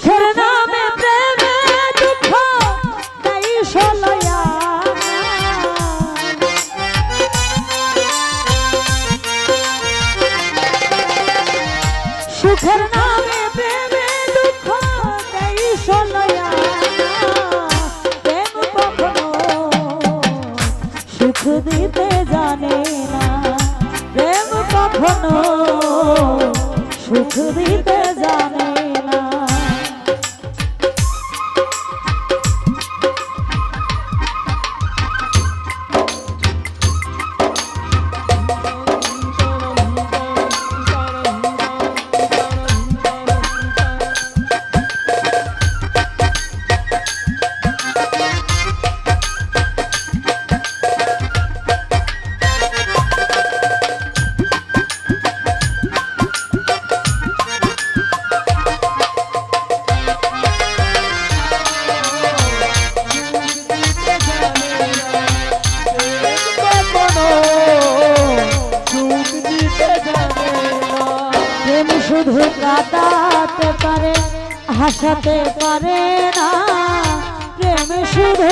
সুখের নামে প্রেমে দুঃখ, তাই সলয়া। সুখের নামে প্রেমে দুঃখ, তাই সলয়া। প্রেম কখনো সুখ দিতে জানে না। প্রেম কখনো সুখ দিতে জানে ভাসাতে পারে না প্রেম শুধু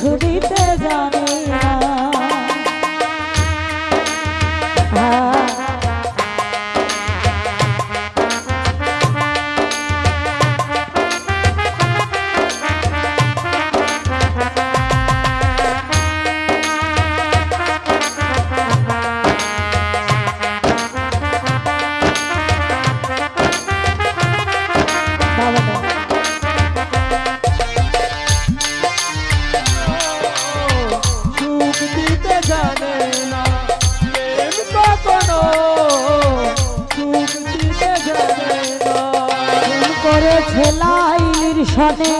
to be there.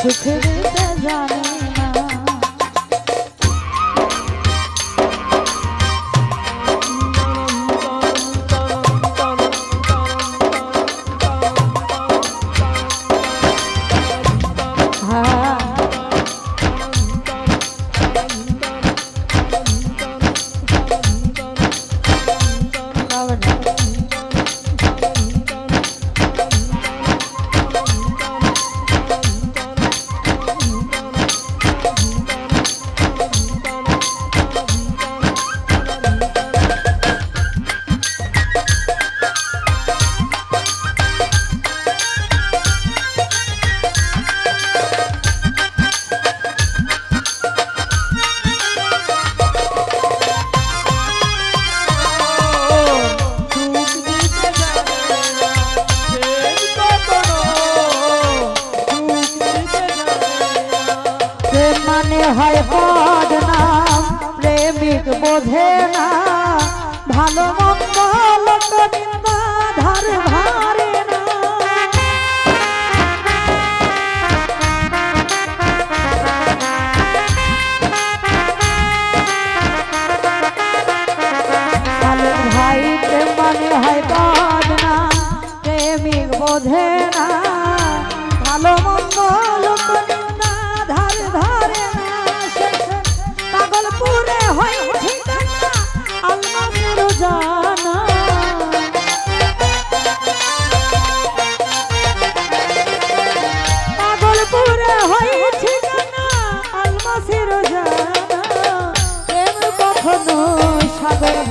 সুখের জানো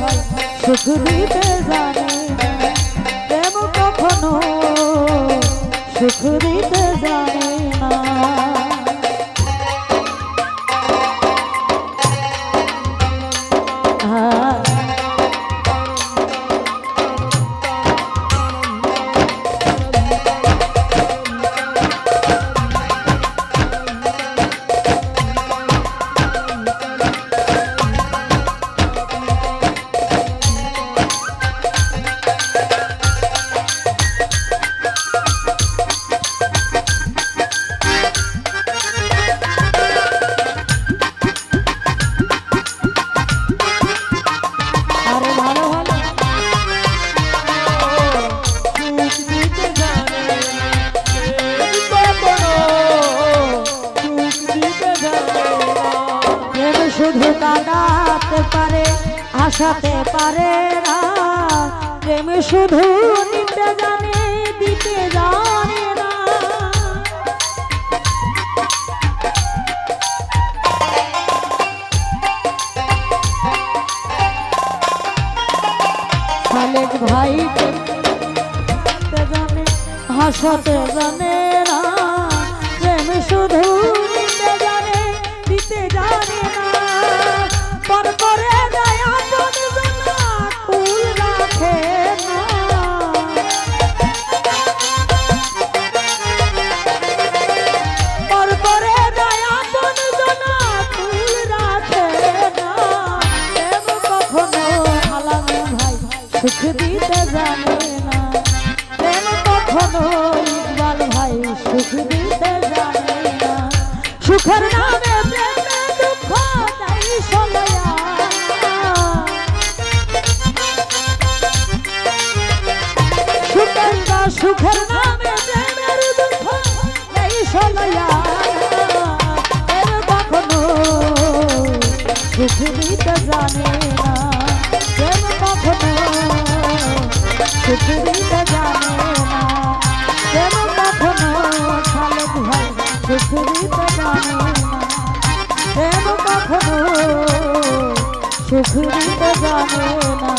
হয় সুখ দিতে জানে। প্রেম কখনো সুখ আসাতে পারে না। প্রেম শুধু নিতে জানে, দিতে জানে না। ভাই জানে হাসাতে জানে না। প্রেম শুধু ইকবাল ভাই সুখ দিতে জানে না। সুখের নামে প্রেমে দুঃখ কখনো সুখ সুখ দিতে জানে না।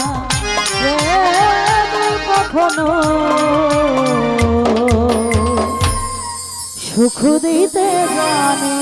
কখনো সুখ দিতে জানে